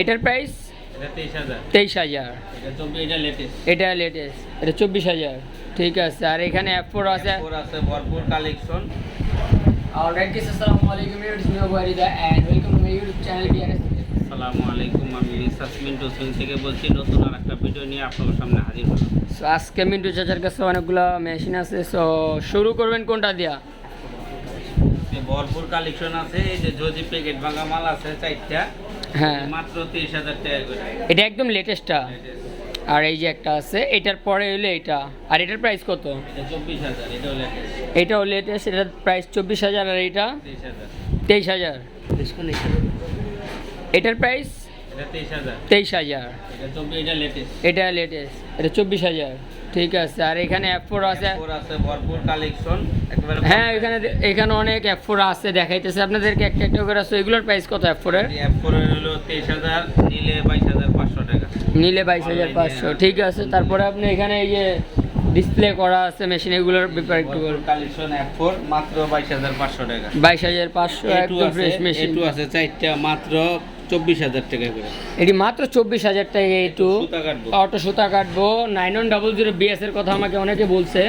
এটার প্রাইস তেইশ হাজার। এটা লেটেস্ট এটা লেটেস্ট এটা চব্বিশ হাজার। ঠিক আছে আর এখানে অ্যাপ ফোর আছে। ভরপুর কালেকশন BRS. আসসালামু আলাইকুম আমি সাসমিন টুসমিন থেকে বলছি নতুন আর একটা ভিডিও নিয়ে আপনাদের সামনে হাজির হলাম। So আজকে মিন্টু চাচার কাছে অনেকগুলো মেশিন আছে সো শুরু করবেন কোনটা দিয়া? ভরপুর কালেকশন আছে এই যে যদি প্যাকেট ভাঙা মাল আছে চারটা হ্যাঁ। মাত্র তেইশ হাজার টাকা করে। এটা একদম লেটেস্টটা আর এই যে একটা আছে এটার পরে হলো এটা। আর এটার প্রাইস কত? চব্বিশ হাজার এটাও লেটেস্ট এটাও লেটেস্ট এটার প্রাইস চব্বিশ হাজার আর এটা তেইশ হাজার। এটার প্রাইস তেইশ হাজার। তেইশ হাজার। এটা লেটেস্ট এটা লেটেস্ট এটা চব্বিশ হাজার। ঠিক আছে আর এখানে অ্যাপ ফোর আছে। আছে ভরপুর কালেকশন একেবারে হ্যাঁ এখানে এখানে অনেক অ্যাপ ফোর আছে দেখাইতেছে আপনাদেরকে একটা একটা করে আছে। এগুলোর প্রাইস কত অ্যাপ ফোরের অ্যাপ করে হলো তেইশ হাজার নিলে বাইশ হাজার পাঁচশো টাকা। নিলে বাইশ হাজার পাঁচশো ঠিক আছে তারপরে আপনি এখানে এই যে ডিসপ্লে করা আছে মেশিন এগুলোর ব্যাপারে একটু কালেকশন অ্যাপ ফোর মাত্র বাইশ হাজার পাঁচশো টাকা। বাইশ হাজার পাঁচশো এটু একদম ফ্রেশ মেশিন এটু আছে চারটা মাত্র চব্বিশ হাজার টাকা করে। এটি মাত্র চব্বিশ হাজার টাকা একটু অটো সুতা কাটবো। Nine one double zero BS এর কথা আমাকে অনেকে বলছে।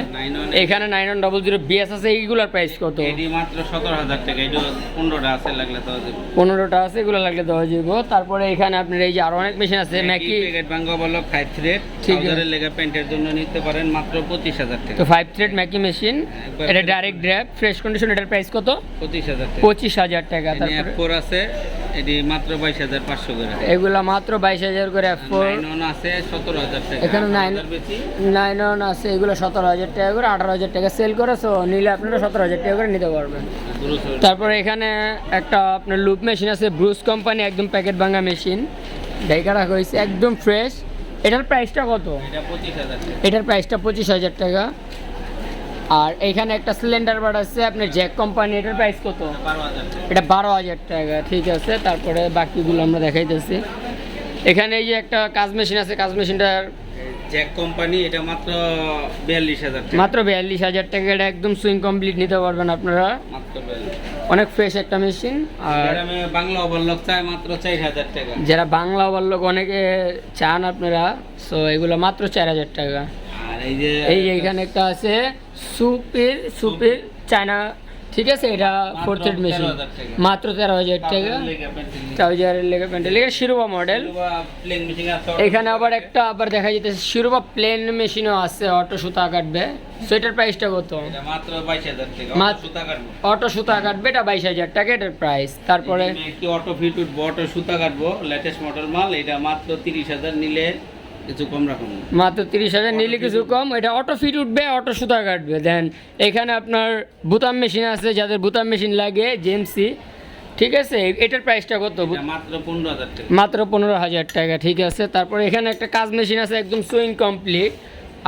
এখানে nine one double zero BS আছে এইগুলোর প্রাইস কত? এটি মাত্র সতেরো হাজার টাকা। এটি পনেরোটা আছে লাগলে তো পনেরোটা আছে এগুলো লাগলে দেওয়া যাব। তারপরে এখানে আপনার এই যে আরও অনেক মেশিন আছে ম্যাকি ভাঙ্গা বলো ফাইভ থ্রেড ঠিক আছে। ট্রাউজারের প্যান্টের জন্য নিতে পারেন মাত্র পঁচিশ হাজার টাকা। তো ফাইভ থ্রেড ম্যাকি মেশিন এটা ডাইরেক্ট ড্র্যাপ ফ্রেশ কন্ডিশন এটার প্রাইস কত? পঁচিশ হাজার টাকা। পঁচিশ হাজার টাকা তারপরে আছে। এটি মাত্র বাইশ হাজার পাঁচশো করে। এগুলা মাত্র বাইশ হাজার করে ফোর আছে সতেরো হাজার টাকা। এখানে নাইন আছে এগুলো সতেরো হাজার টাকা করে আঠারো হাজার টাকা সেল করে সো নিলে আপনারা সতেরো হাজার টাকা করে নিতে পারবেন। তারপরে এখানে একটা আপনার লুপ মেশিন আছে ব্রুস কোম্পানি একদম প্যাকেট ভাঙা মেশিন ডাইকা রাখা হয়েছে একদম ফ্রেশ এটার প্রাইসটা কত? এটার প্রাইসটা পঁচিশ হাজার টাকা। আর এখানে একটা সিলিন্ডার বাট আছে আপনার জ্যাক কোম্পানি এটার প্রাইস কত? বারো এটা বারো হাজার টাকা ঠিক আছে। তারপরে বাকিগুলো আমরা দেখাইতেছি। এখানে এই যে একটা কাজ মেশিন আছে কাজ মেশিনটার জ্যাক কোম্পানি এটা মাত্র বিয়াল্লিশ হাজার টাকা। মাত্র বিয়াল্লিশ হাজার টাকা এটা একদম সুইং কমপ্লিট নিতে পারবেন আপনারা। মাত্র অনেক ফ্রেশ একটা মেশিন আর বাংলা ওভারলক চায় মাত্র চার হাজার টাকা। যারা বাংলা লোক অনেকে চান আপনারা সো এগুলো মাত্র চার হাজার টাকা। এই এখানে একটা আছে সুপির সুপির চায়না ঠিক আছে? এটা ফোর থ্রেড মেশিন 13,000 টাকা। মাত্র তেরো হাজার টাকা। ট্রাউজারের লেগে প্যান্টের লেগে শিরোপা মডেল এখানে আবার একটা আবার দেখা যেতেছে শিরোপা প্লেন মেশিনও আছে অটো সুতা কাটবে। সেটার প্রাইসটা কত? এটা মাত্র বাইশ হাজার টাকা সুতা কাটবো। অটো সুতা কাটবে এটা বাইশ হাজার টাকা এটার প্রাইস তারপরে কি অটো ফিট উঠবো অটো সুতা কাটবো লেটেস্ট মডেল মাল এটা মাত্র তিরিশ হাজার নিলে কিছু কম রাখুন। মাত্র তিরিশ হাজার নিলে কিছু কম। এটা অটো ফিট উঠবে অটো সুতা কাটবে। দেন এখানে আপনার বুতাম মেশিন আছে যাদের বুতাম মেশিন লাগে জেমসি ঠিক আছে? এটার প্রাইসটা কত? মাত্র পনেরো হাজার টাকা। মাত্র পনেরো হাজার টাকা ঠিক আছে? তারপরে এখানে একটা কাজ মেশিন আছে একদম সুইং কমপ্লিট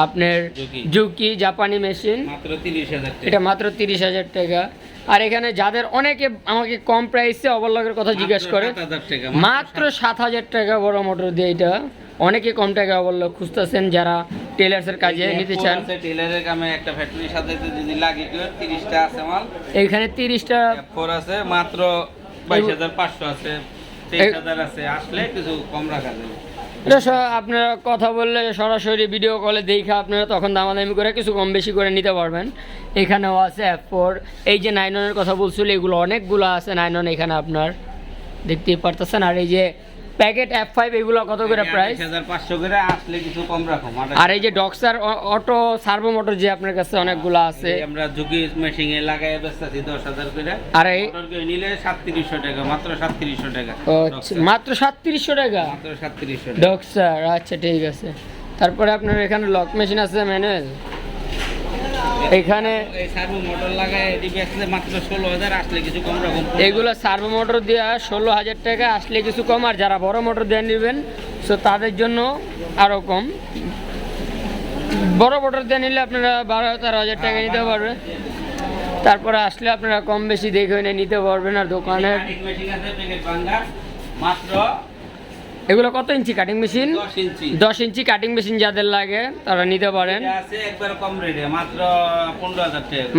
আপনার জুকি। জুকি জাপানি মেশিন মাত্র তিরিশ হাজার এটা মাত্র তিরিশ হাজার টাকা। আর এখানে যাদের অনেকে আমাকে কম প্রাইসে ওভারলকের কথা জিজ্ঞেস করে মাত্র সাত হাজার টাকা বড় মোটর দিয়ে এটা অনেকে কম টাকা ওভারলক খুঁজতেছেন যারা টেলার্সের কাজে নিতে চান। টেলারের কামে একটা ফ্যাক্টরির সাথে যদি লাগে কেউ তিরিশটা আছে মাল। এইখানে তিরিশটা ফোর আছে মাত্র বাইশ হাজার পাঁচশো আছে তেইশ হাজার আছে আসলে কিছু কম রাখা যাবে আপনারা কথা বললে সরাসরি ভিডিও কলে দেখে আপনারা তখন দামাদামি করে কিছু কম বেশি করে নিতে পারবেন। এখানেও আছে অ্যাপ ফোর এই যে নাইননের কথা বলছিল, এগুলো অনেকগুলো আছে নাইন ওয়ান এখানে আপনার। দেখতেই পারতেছেন। আর এই যে প্যাকেট অ্যাপ ফাইভ এগুলো কত করে প্রাইস পাঁচশো করে আসলে কিছু কম রাখো আর এই যে ডক্সার অটো সার্ভো মোটর যে আপনার কাছে অনেকগুলো আছে। আমরা ঝুঁকি মেশিনে লাগাই বেচতেছি দশ হাজার করে। আর এই নিলে সাতত্রিশশো টাকা মাত্র সাতত্রিশশো টাকা। মাত্র সাতত্রিশশো টাকা? মাত্র সাতত্রিশশো ডক্সার আচ্ছা ঠিক আছে। তারপরে আপনার এখানে লক মেশিন আছে ম্যানুয়াল এখানে এগুলো সার্ভো মোটর দেওয়া ষোলো হাজার টাকা, আসলে কিছু কম, আর যারা বড় মোটর দিয়ে নেবেন সো তাদের জন্য আরও কম। বড় মোটর দিয়ে নিলে আপনারা বারো তেরো হাজার টাকা নিতে পারবেন তারপরে আসলে আপনারা কম বেশি দেখে নিতে পারবেন আর দোকানের। মাত্র এগুলো কত ইঞ্চি কাটিং মেশিন দশ ইঞ্চি। কাটিং মেশিন যাদের লাগে তারা নিতে পারেন। এটা আছে একবার কম রেটে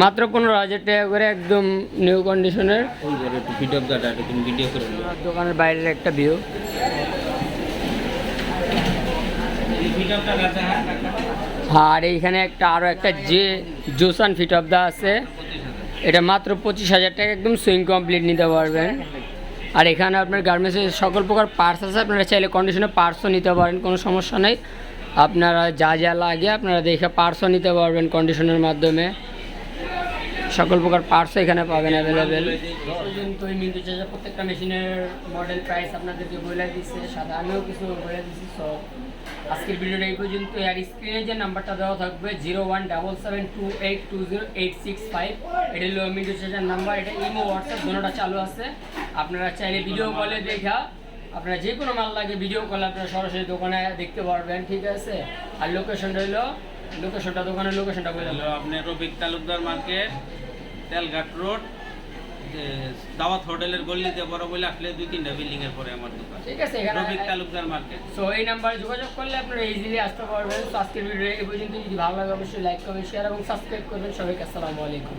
মাত্র পনেরো হাজার টাকা করে। একদম নিউ কন্ডিশনের দোকানের বাইরের একটা ভিউ হ্যাঁ আর এইখানে একটা আরও একটা যে জোসান ফিট অফ দা আছে এটা মাত্র পঁচিশ হাজার টাকা একদম সুইং কমপ্লিট নিতে পারবেন। আর এখানে আপনার গার্মেন্টসের সকল প্রকার পার্টস আছে, আপনারা চাইলে কন্ডিশনে পার্টসও নিতে পারেন, কোনো সমস্যা নেই। আপনারা যা যা লাগে আপনারা দেখে পার্টসও নিতে পারবেন কন্ডিশনের মাধ্যমে। সকল প্রকার পার্টসও এখানে পাবেন অ্যাভেলেবেল প্রত্যেকটা মেশিনের মডেল প্রাইস আপনাদেরকে বলে দিচ্ছে সাদা আমিও কিছু বলে দিচ্ছি আজকের ভিডিওটা এই পর্যন্ত আর স্ক্রিনে যে নাম্বারটা দেওয়া থাকবে zero one double seven two eight two zero eight six five এটা হলো চার্জার নাম্বার এটা ইমো হোয়াটসঅ্যাপ দুটোটা চালু আছে। আপনারা চাইলে ভিডিও কলে দেখা। আপনারা যে কোনো মাল লাগে ভিডিও কলে আপনারা সরাসরি দোকানে দেখতে পারবেন ঠিক আছে? আর লোকেশনটা হলো লোকেশনটা দোকানের লোকেশনটা বলে হলো আপনার রবিক তালুকদার মার্কেট তেলঘাট রোড যে দাওয়াত হোটেলের গল্লিতে বড় বলে আসলে দুই তিনটা বিল্ডিং এর পরে আমার দোকান। ঠিক আছে এখানে রবিক তালুকদার মার্কেট। সো এই নাম্বারে যোগাযোগ করলে আপনারা ইজিলি আসতে পারবেন। তো আজকের ভিডিও এই পর্যন্ত যদি ভালো লাগে অবশ্যই লাইক করবেন শেয়ার এবং সাবস্ক্রাইব করবেন। সবাইকে আসসালামু আলাইকুম।